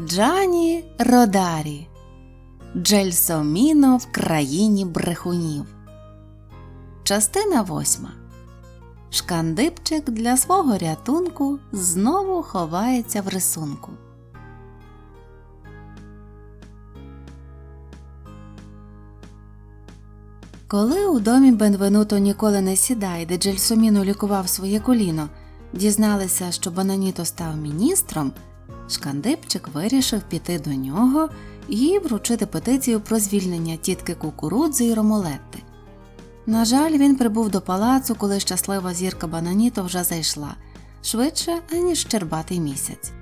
Джані Родарі Джельсоміно в країні брехунів. Частина восьма. Шкандипчик для свого рятунку знову ховається в рисунку. Коли у домі Бенвенуто ніколи не сідай, де Джельсоміно лікував своє коліно, дізналися, що Бананіто став міністром, Шкандипчик вирішив піти до нього і вручити петицію про звільнення тітки кукурудзи і ромолетти. На жаль, він прибув до палацу, коли щаслива зірка Бананіто вже зайшла швидше, аніж щербатий місяць.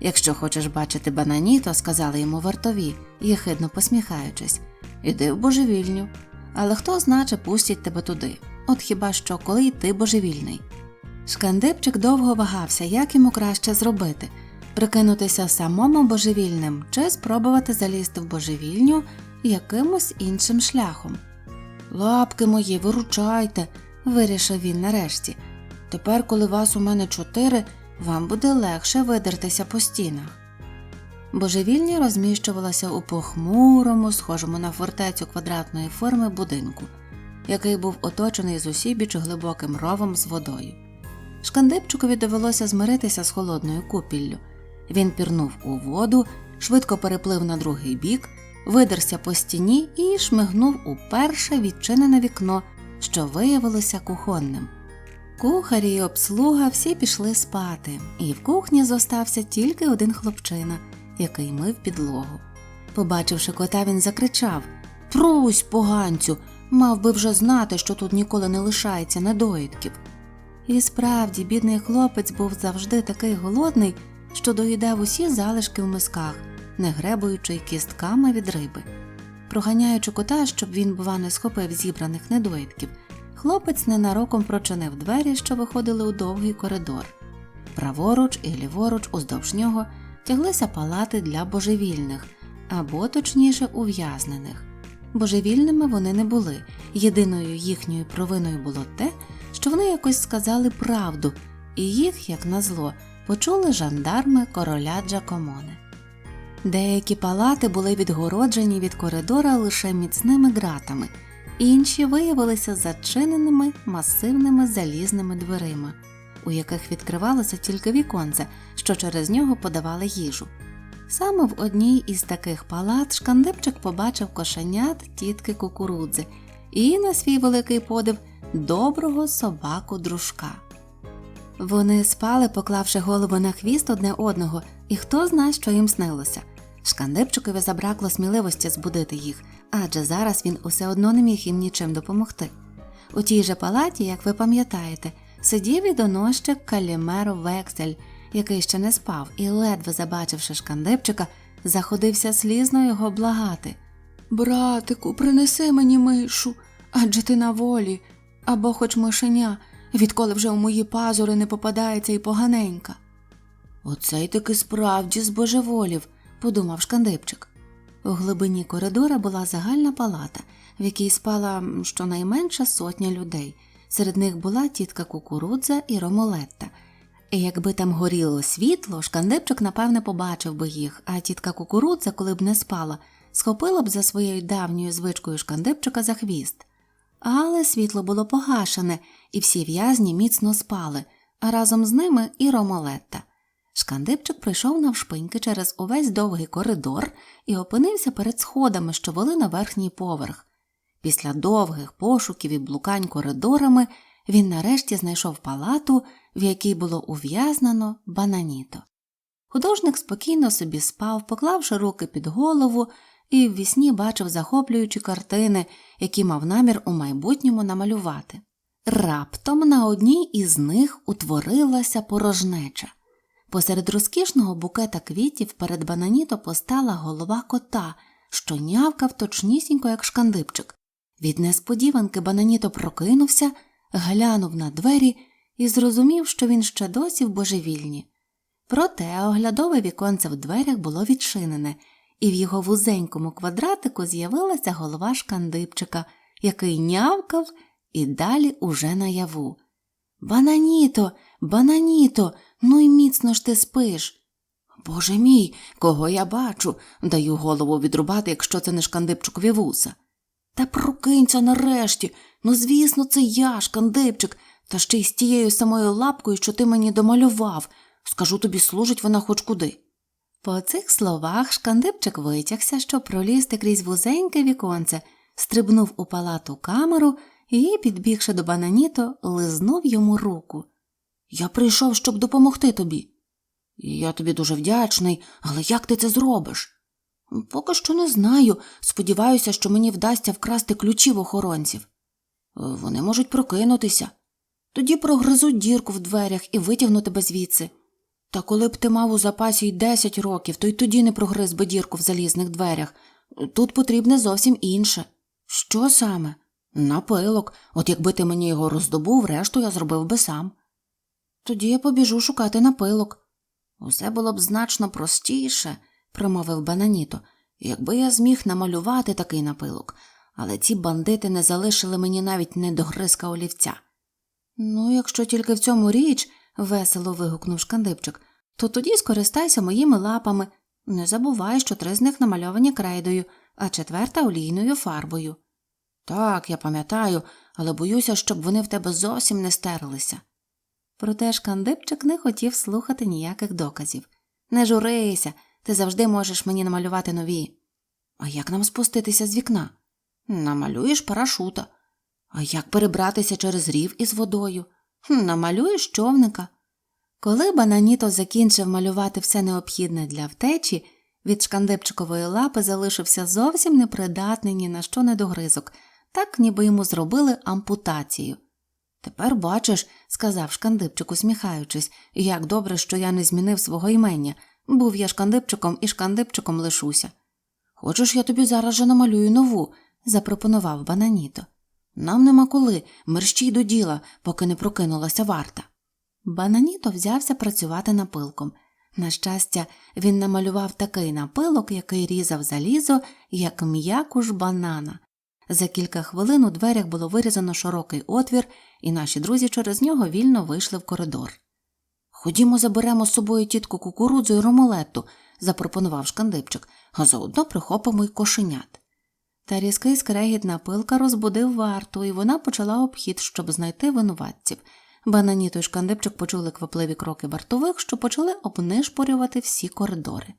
Якщо хочеш бачити Бананіто, сказали йому вартові, єхидно посміхаючись, іди в божевільню. Але хто значе пустять тебе туди? От хіба що, коли й ти божевільний. Шкандипчик довго вагався, як йому краще зробити прикинутися самому божевільним чи спробувати залізти в божевільню якимось іншим шляхом. Лапки мої, виручайте, вирішив він нарешті. Тепер, коли вас у мене чотири, вам буде легше видертися по стінах. Божевільня розміщувалася у похмурому, схожому на фортецю квадратної форми будинку, який був оточений з усібіч глибоким ровом з водою. Шкандипчикові довелося змиритися з холодною купіллю. Він пірнув у воду, швидко переплив на другий бік, видерся по стіні і шмигнув у перше відчинене вікно, що виявилося кухонним. Кухарі й обслуга всі пішли спати, і в кухні зостався тільки один хлопчина, який мив підлогу. Побачивши кота, він закричав Прусь, поганцю, мав би вже знати, що тут ніколи не лишається недоїдків. І справді, бідний хлопець був завжди такий голодний, що доїдав усі залишки в мисках, не гребуючи кістками від риби. Проганяючи кота, щоб він, бува, не схопив зібраних недоїдків, хлопець ненароком прочинив двері, що виходили у довгий коридор. Праворуч і ліворуч уздовж нього тяглися палати для божевільних або, точніше, ув'язнених. Божевільними вони не були. Єдиною їхньою провиною було те, що вони якось сказали правду, і їх, як назло, почули жандарми короля Джакомоне. Деякі палати були відгороджені від коридора лише міцними ґратами, інші виявилися зачиненими масивними залізними дверима, у яких відкривалося тільки віконце, що через нього подавали їжу. Саме в одній із таких палат шкандипчик побачив кошенят тітки кукурудзи і, на свій великий подив, доброго собаку дружка. Вони спали, поклавши голову на хвіст одне одного, і хто зна, що їм снилося. Шкандипчикові забракло сміливості збудити їх, адже зараз він усе одно не міг їм нічим допомогти. У тій же палаті, як ви пам'ятаєте, сидів і донощик Калімеро Вексель, який ще не спав, і, ледве забачивши шкандипчика, заходився слізно його благати. Братику, принеси мені мишу, адже ти на волі, або хоч мишеня відколи вже у мої пазури не попадається і поганенька. Оцей таки справді збожеволів, подумав шкандипчик. У глибині коридора була загальна палата, в якій спала щонайменша сотня людей. Серед них була тітка кукурудза і ромолетта. І якби там горіло світло, шкандипчик, напевне, побачив би їх, а тітка кукурудза, коли б не спала, схопила б за своєю давньою звичкою шкандипчика за хвіст. Але світло було погашене, і всі в'язні міцно спали, а разом з ними і Ромолетта. Шкандипчик прийшов навшпиньки через увесь довгий коридор і опинився перед сходами, що вели на верхній поверх. Після довгих пошуків і блукань коридорами він нарешті знайшов палату, в якій було ув'язнено бананіто. Художник спокійно собі спав, поклавши руки під голову і в вісні бачив захоплюючі картини, які мав намір у майбутньому намалювати. Раптом на одній із них утворилася порожнеча. Посеред розкішного букета квітів перед бананіто постала голова кота, що нявкав точнісінько, як шкандипчик. Від несподіванки бананіто прокинувся, глянув на двері і зрозумів, що він ще досі в божевільні. Проте оглядове віконце в дверях було відчинене, і в його вузенькому квадратику з'явилася голова шкандипчика, який нявкав і далі уже наяву. Бананіто, бананіто, ну й міцно ж ти спиш. Боже мій, кого я бачу, даю голову відрубати, якщо це не шкандипчикові вуса. Та прокинься нарешті. Ну, звісно, це я, шкандипчик, та ще й з тією самою лапкою, що ти мені домалював. Скажу тобі, служить вона хоч куди. По цих словах шкандипчик витягся, щоб пролізти крізь вузеньке віконце, стрибнув у палату камеру і, підбігши до бананіто, лизнув йому руку. Я прийшов, щоб допомогти тобі. Я тобі дуже вдячний, але як ти це зробиш? Поки що не знаю. Сподіваюся, що мені вдасться вкрасти ключі в охоронців. Вони можуть прокинутися. Тоді прогризуть дірку в дверях і витягну тебе звідси. Та коли б ти мав у запасі й десять років, то й тоді не прогриз би дірку в залізних дверях. Тут потрібне зовсім інше. Що саме? Напилок. От якби ти мені його роздобув, решту я зробив би сам. Тоді я побіжу шукати напилок. Усе було б значно простіше, промовив Бананіто, якби я зміг намалювати такий напилок, але ці бандити не залишили мені навіть недогризка олівця. Ну, якщо тільки в цьому річ, весело вигукнув шкандипчик, то тоді скористайся моїми лапами. Не забувай, що три з них намальовані крейдою, а четверта олійною фарбою. Так, я пам'ятаю, але боюся, щоб вони в тебе зовсім не стерлися. Проте шкандипчик не хотів слухати ніяких доказів. Не журися, ти завжди можеш мені намалювати нові. А як нам спуститися з вікна? Намалюєш парашута. А як перебратися через рів із водою? Намалюєш човника. Коли Бананіто закінчив малювати все необхідне для втечі, від шкандипчикової лапи залишився зовсім непридатний ні на що недогризок, так ніби йому зробили ампутацію. Тепер бачиш, сказав шкандипчик, усміхаючись, як добре, що я не змінив свого імення. Був я шкандипчиком і шкандипчиком лишуся. Хочеш, я тобі зараз же намалюю нову, запропонував Бананіто. Нам нема коли, мерщій до діла, поки не прокинулася варта. Бананіто взявся працювати напилком. На щастя, він намалював такий напилок, який різав залізо, як м'яку ж банана. За кілька хвилин у дверях було вирізано широкий отвір, і наші друзі через нього вільно вийшли в коридор. Ходімо, заберемо з собою тітку кукурудзу і ромолетту, запропонував шкандипчик, а заодно прихопимо й кошенят. Та різкий скрегіт напилка розбудив варту, і вона почала обхід, щоб знайти винуватців. Бананіто й шкандипчик почули квапливі кроки вартових, що почали обнишпорювати всі коридори.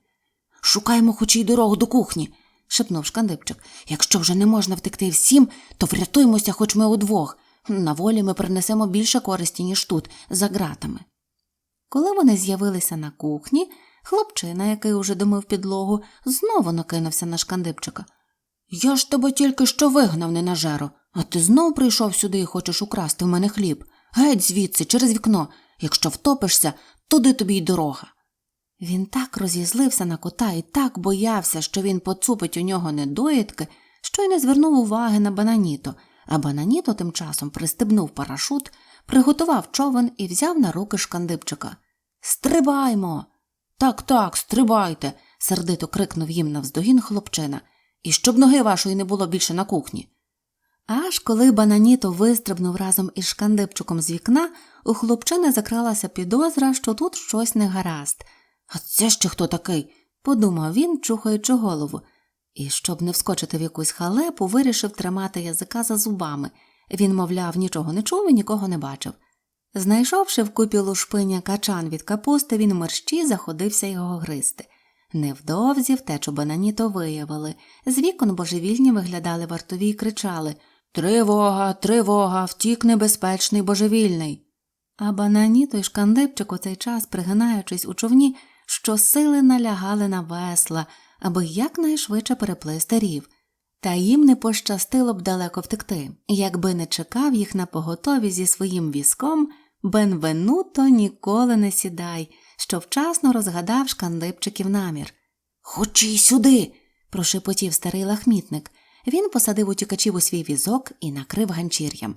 Шукаємо хоч й дорогу до кухні, шепнув шкандипчик. Якщо вже не можна втекти всім, то врятуймося хоч ми удвох. На волі ми принесемо більше користі, ніж тут, за ґратами. Коли вони з'явилися на кухні, хлопчина, який уже домив підлогу, знову накинувся на шкандипчика. Я ж тебе тільки що вигнав, ненажеро, а ти знов прийшов сюди і хочеш украсти в мене хліб. Геть звідси, через вікно. Якщо втопишся, туди тобі й дорога. Він так розізлився на кота і так боявся, що він поцупить у нього недоїдки, що й не звернув уваги на бананіто, а бананіто тим часом пристебнув парашут, приготував човен і взяв на руки шкандипчика. Стрибаймо. Так, так, стрибайте, сердито крикнув їм навздогін хлопчина, і щоб ноги вашої не було більше на кухні. Аж коли бананіто вистрибнув разом із шкандипчиком з вікна, у хлопчини закралася підозра, що тут щось не гаразд. А це ще хто такий? подумав він, чухаючи голову, і, щоб не вскочити в якусь халепу, вирішив тримати язика за зубами. Він, мовляв, нічого не чув і нікого не бачив. Знайшовши в купі лушпиня качан від капусти, він мерщі заходився його гризти. Невдовзі втечу бананіто виявили. З вікон божевільні виглядали вартові й кричали Тривога, тривога, втік небезпечний божевільний. А бананіто й шкандипчик у цей час, пригинаючись у човні, щосили налягали на весла, аби якнайшвидше переплисти рів. Та їм не пощастило б далеко втекти, якби не чекав їх на поготові зі своїм візком, Бенвенуто ніколи не сідай, що вчасно розгадав шкандипчиків намір. Хочі сюди. прошепотів старий лахмітник. Він посадив утікачів у свій візок і накрив ганчір'ям.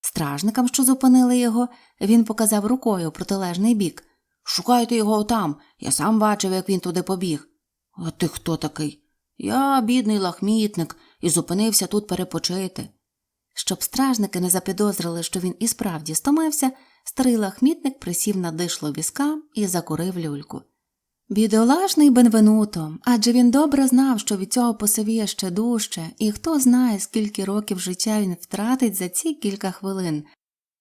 Стражникам, що зупинили його, він показав рукою протилежний бік. Шукайте його отам. Я сам бачив, як він туди побіг. А ти хто такий? Я, бідний лахмітник, і зупинився тут перепочити. Щоб стражники не запідозрили, що він і справді стомився, старий лахмітник присів на дишло візка і закурив люльку. Бідолашний Бенвенуто, адже він добре знав, що від цього посивіє ще дужче, і хто знає, скільки років життя він втратить за ці кілька хвилин.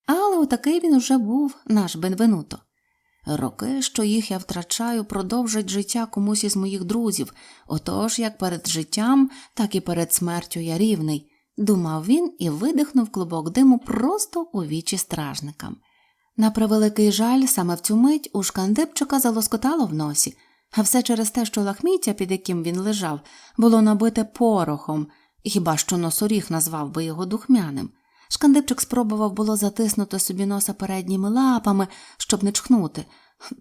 Але отакий він уже був, наш Бенвенуто. Роки, що їх я втрачаю, продовжать життя комусь із моїх друзів, отож як перед життям, так і перед смертю я рівний, думав він і видихнув клубок диму просто у вічі стражникам. На превеликий жаль, саме в цю мить у шкандипчика залоскотало в носі, а все через те, що лахміття, під яким він лежав, було набите порохом, хіба що носоріг назвав би його духмяним. Шкандипчик спробував було затиснути собі носа передніми лапами, щоб не чхнути,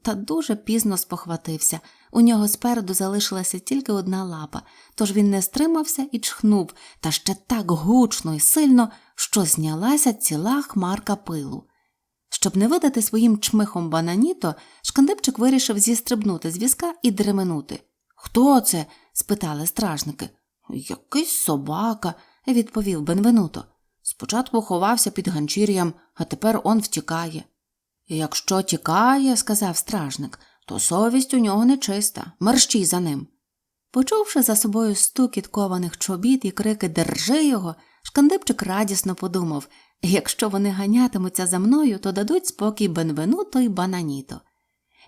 та дуже пізно спохватився. У нього спереду залишилася тільки одна лапа, тож він не стримався і чхнув, та ще так гучно і сильно, що знялася ціла хмарка пилу. Щоб не видати своїм чмихом бананіто, шкандипчик вирішив зістрибнути з візка і дременути. Хто це? спитали стражники. Якийсь собака, відповів Бенвенуто. Спочатку ховався під ганчір'ям, а тепер он втікає. Якщо тікає, сказав стражник, то совість у нього нечиста, мерщій за ним. Почувши за собою стукіт кованих чобіт і крики Держи його, шкандипчик радісно подумав якщо вони ганятимуться за мною, то дадуть спокій Бенвенуто й Бананіто.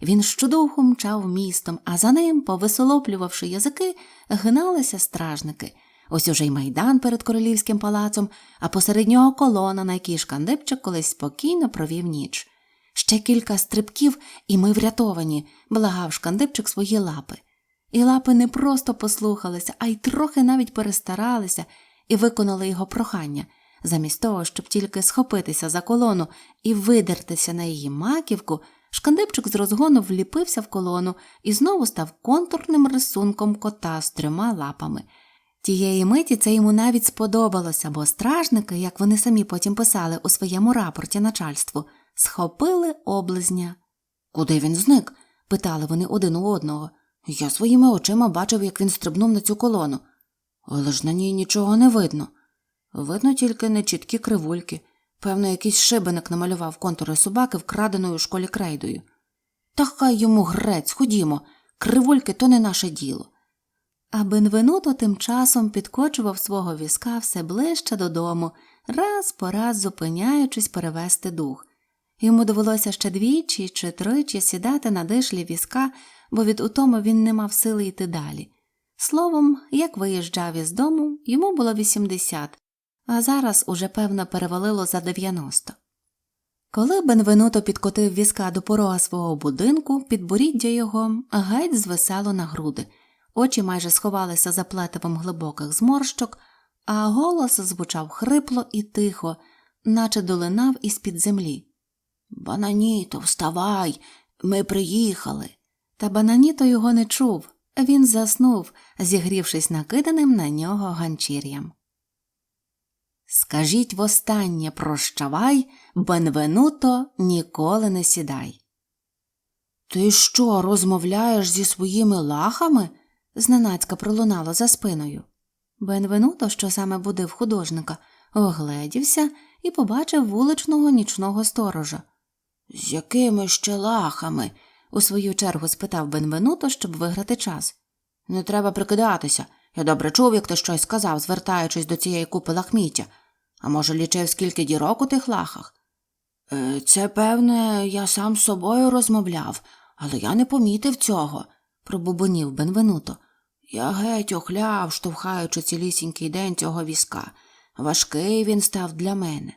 Він щодуху мчав містом, а за ним, повисолоплювавши язики, гналися стражники. Ось уже й майдан перед королівським палацом, а посеред нього колона, на якій шкандипчик колись спокійно провів ніч. Ще кілька стрибків, і ми врятовані, благав шкандипчик свої лапи. І лапи не просто послухалися, а й трохи навіть перестаралися і виконали його прохання. Замість того, щоб тільки схопитися за колону і видертися на її маківку, шкандипчик з розгону вліпився в колону і знову став контурним рисунком кота з трьома лапами. Тієї миті це йому навіть сподобалося, бо стражники, як вони самі потім писали у своєму рапорті начальству, схопили облизня. Куди він зник? питали вони один у одного. Я своїми очима бачив, як він стрибнув на цю колону, але ж на ній нічого не видно. Видно тільки нечіткі кривульки. Певно, якийсь шибеник намалював контури собаки, вкраденою у школі крейдою. Та хай йому грець, ходімо, кривульки то не наше діло. А Бенвенуто тим часом підкочував свого візка все ближче додому, раз по раз зупиняючись перевести дух. Йому довелося ще двічі чи тричі сідати на дишлі візка, бо від утому він не мав сили йти далі. Словом, як виїжджав із дому, йому було 80, а зараз уже певно перевалило за 90. Коли Бенвенуто підкотив візка до порога свого будинку, підборіддя його геть звисало на груди, очі майже сховалися за плетивом глибоких зморщок, а голос звучав хрипло і тихо, наче долинав із під землі. Бананіто, вставай, ми приїхали. Та Бананіто його не чув, він заснув, зігрівшись накиданим на нього ганчір'ям. Скажіть востаннє прощавай, Бенвенуто, ніколи не сідай. Ти що, розмовляєш зі своїми лахами? Зненацька пролунало за спиною. Бенвенуто, що саме будив художника, огледівся і побачив вуличного нічного сторожа. З якими ще лахами? у свою чергу спитав Бенвенуто, щоб виграти час. Не треба прикидатися. Я добре чув, як ти щось сказав, звертаючись до цієї купи лахміття. А може, лічив, скільки дірок у тих лахах? «Е, це, певне, я сам з собою розмовляв, але я не помітив цього, пробубонів Бенвенуто. Я геть охляв, штовхаючи цілісінький день цього візка. Важкий він став для мене.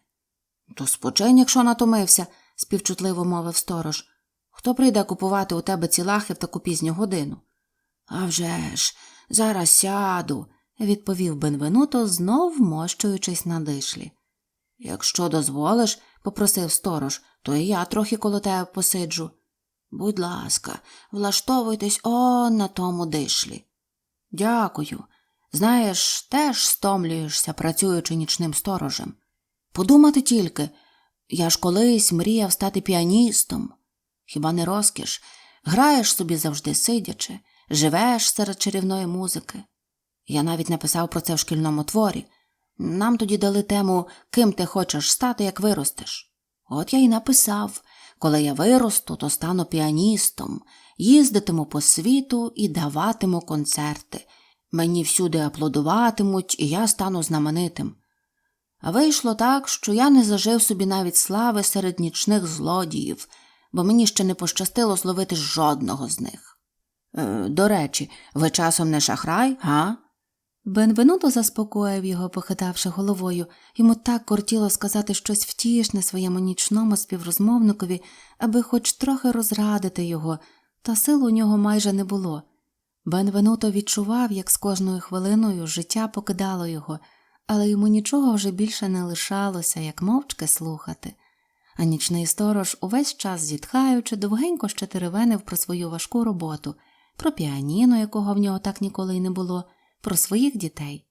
То спочинь, якщо натомився, співчутливо мовив сторож. Хто прийде купувати у тебе ці лахи в таку пізню годину? «А вже ж, зараз сяду, відповів Бенвенуто, знов вмощуючись на дишлі. Якщо дозволиш, попросив сторож, то і я трохи коло тебе посиджу. Будь ласка, влаштовуйтесь он на тому дишлі. Дякую. Знаєш, теж стомлюєшся, працюючи нічним сторожем. Подумати тільки, я ж колись мріяв стати піаністом. Хіба не розкіш? Граєш собі завжди сидячи, живеш серед чарівної музики. Я навіть написав про це в шкільному творі. Нам тоді дали тему, ким ти хочеш стати, як виростеш. От я й написав Коли я виросту, то стану піаністом, їздитиму по світу і даватиму концерти. Мені всюди аплодуватимуть, і я стану знаменитим. А вийшло так, що я не зажив собі навіть слави серед нічних злодіїв, бо мені ще не пощастило зловити жодного з них. Е, до речі, ви часом не шахрай, га? Бенвенуто заспокоїв його, похитавши головою. Йому так кортіло сказати щось втішне своєму нічному співрозмовникові, аби хоч трохи розрадити його, та сил у нього майже не було. Бенвенуто відчував, як з кожною хвилиною життя покидало його, але йому нічого вже більше не лишалося, як мовчки слухати. А нічний сторож, увесь час зітхаючи, довгенько ще теревенив про свою важку роботу, про піаніно, якого в нього так ніколи й не було, про своїх дітей.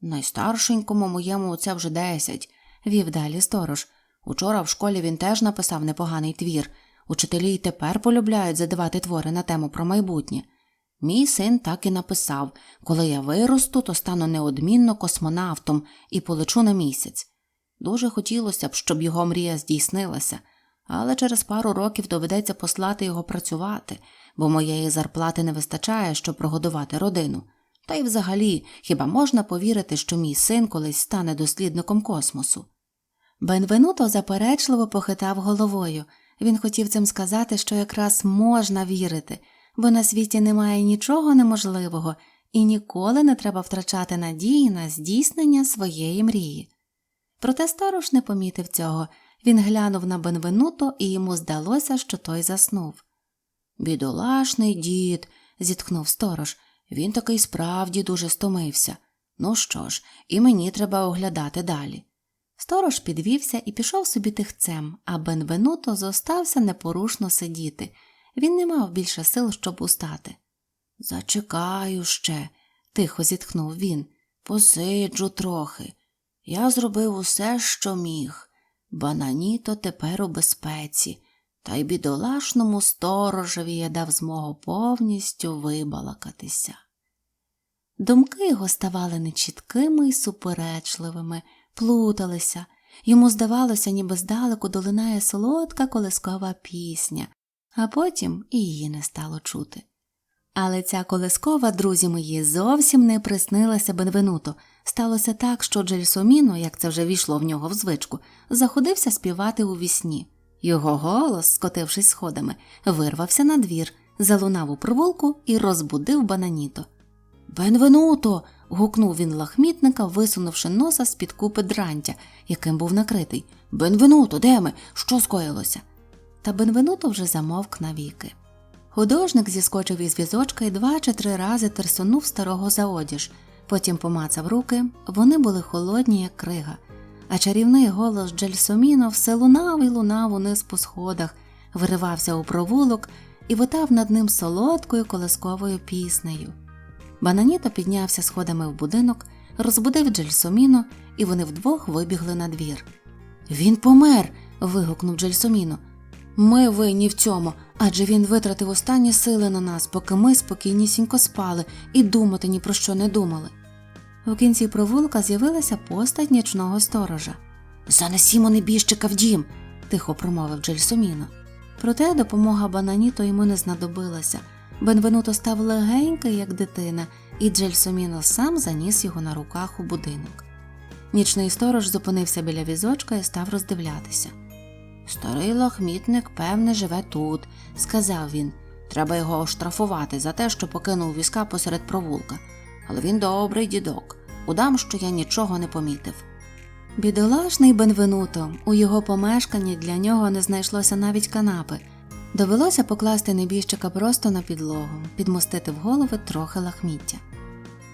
Найстаршенькому моєму це вже десять, вів далі сторож. Учора в школі він теж написав непоганий твір. Учителі й тепер полюбляють задавати твори на тему про майбутнє. Мій син так і написав коли я виросту, то стану неодмінно космонавтом і полечу на місяць. Дуже хотілося б, щоб його мрія здійснилася, але через пару років доведеться послати його працювати, бо моєї зарплати не вистачає, щоб прогодувати родину. Та й взагалі, хіба можна повірити, що мій син колись стане дослідником космосу? Бенвенуто заперечливо похитав головою. Він хотів цим сказати, що якраз можна вірити, бо на світі немає нічого неможливого і ніколи не треба втрачати надії на здійснення своєї мрії. Проте сторож не помітив цього. Він глянув на Бенвенуто, і йому здалося, що той заснув. Бідолашний дід, зітхнув сторож, він такий справді дуже стомився. Ну що ж, і мені треба оглядати далі. Сторож підвівся і пішов собі тихцем, а Бенвенуто зостався непорушно сидіти. Він не мав більше сил, щоб устати. Зачекаю ще, тихо зітхнув він. Посиджу трохи. Я зробив усе, що міг. Бананіто тепер у безпеці, та й бідолашному сторожеві я дав змогу повністю вибалакатися. Думки його ставали нечіткими і суперечливими, плуталися. Йому здавалося, ніби здалеку долинає солодка колискова пісня, а потім і її не стало чути. Але ця колискова, друзі мої, зовсім не приснилася Бенвенуто. Сталося так, що Джельсоміно, як це вже війшло в нього в звичку, заходився співати у вісні. Його голос, скотившись сходами, вирвався на двір, залунав у провулку і розбудив бананіто. Бенвенуто. гукнув він лахмітника, висунувши носа з під купи дрантя, яким був накритий. Бенвенуто, де ми? Що скоїлося? Та Бенвенуто вже замовк навіки. Художник зіскочив із візочка і два чи три рази терсонув старого за одіж, потім помацав руки, вони були холодні, як крига, а чарівний голос Джельсоміно все лунав і лунав униз по сходах, виривався у провулок і витав над ним солодкою колисковою піснею. Бананіто піднявся сходами в будинок, розбудив Джельсоміно, і вони вдвох вибігли на двір. Він помер. вигукнув Джельсоміно. Ми винні в цьому, адже він витратив останні сили на нас, поки ми спокійнісінько спали і думати ні про що не думали. У кінці провулка з'явилася постать нічного сторожа. Занесімо небіжчика в дім, тихо промовив Джельсоміно. Проте допомога бананіто йому не знадобилася. Бенвенуто став легенький, як дитина, і Джельсоміно сам заніс його на руках у будинок. Нічний сторож зупинився біля візочка і став роздивлятися. Старий лахмітник, певне, живе тут, сказав він. Треба його оштрафувати за те, що покинув візка посеред провулка. Але він добрий дідок. Удам, що я нічого не помітив. Бідолашний Бенвенуто, у його помешканні для нього не знайшлося навіть канапи. Довелося покласти небіжчика просто на підлогу, підмостити в голови трохи лахміття.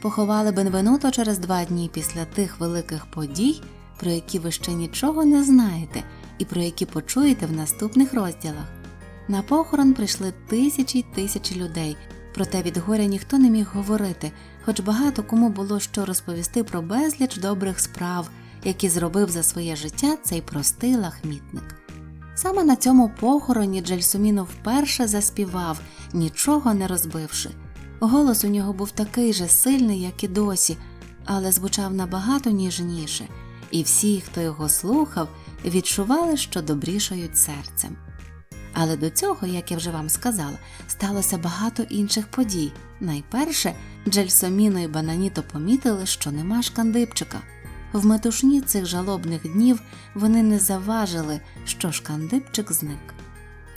Поховали Бенвенуто через два дні після тих великих подій, про які ви ще нічого не знаєте і про які почуєте в наступних розділах. На похорон прийшли тисячі й тисячі людей, проте від горя ніхто не міг говорити, хоч багато кому було що розповісти про безліч добрих справ, які зробив за своє життя цей простий лахмітник. Саме на цьому похороні Джельсоміно вперше заспівав, нічого не розбивши. Голос у нього був такий же сильний, як і досі, але звучав набагато ніжніше, і всі, хто його слухав, відчували, що добрішають серцем. Але до цього, як я вже вам сказала, сталося багато інших подій. Найперше, Джельсоміно і Бананіто помітили, що нема шкандипчика. В метушні цих жалобних днів вони не заважили, що шкандипчик зник.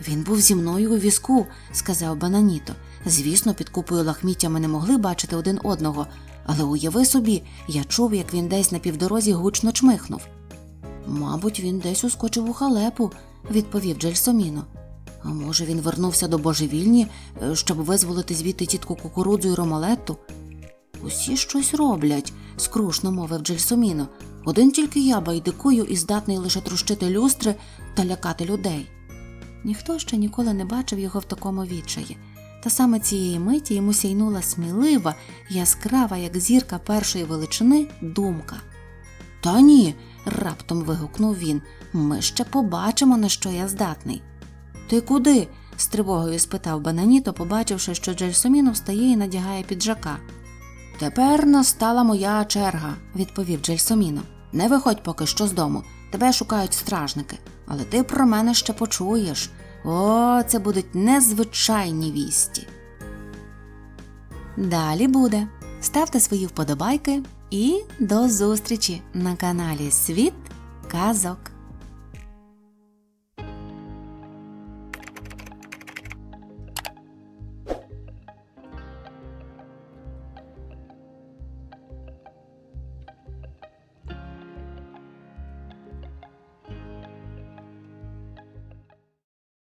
Він був зі мною у візку, сказав Бананіто. Звісно, під купою лахміття ми не могли бачити один одного, але уяви собі, я чув, як він десь на півдорозі гучно чмихнув. Мабуть, він десь ускочив у халепу, відповів Джельсоміно. Може, він вернувся до божевільні, е, щоб визволити звідти тітку кукурудзу і ромалетту? Усі щось роблять, скрушно мовив Джельсоміно. Один тільки я байдикую і здатний лише трощити люстри та лякати людей. Ніхто ще ніколи не бачив його в такому відчаї. Та саме цієї миті йому сяйнула смілива, яскрава, як зірка першої величини, думка. Та ні, раптом вигукнув він. Ми ще побачимо, на що я здатний. Ти куди? з тривогою спитав Бананіто, побачивши, що Джельсоміно встає і надягає піджака. Тепер настала моя черга, відповів Джельсоміно. Не виходь поки що з дому. Тебе шукають стражники, але ти про мене ще почуєш. О, це будуть незвичайні вісті. Далі буде. Ставте свої вподобайки і до зустрічі на каналі Світ Казок.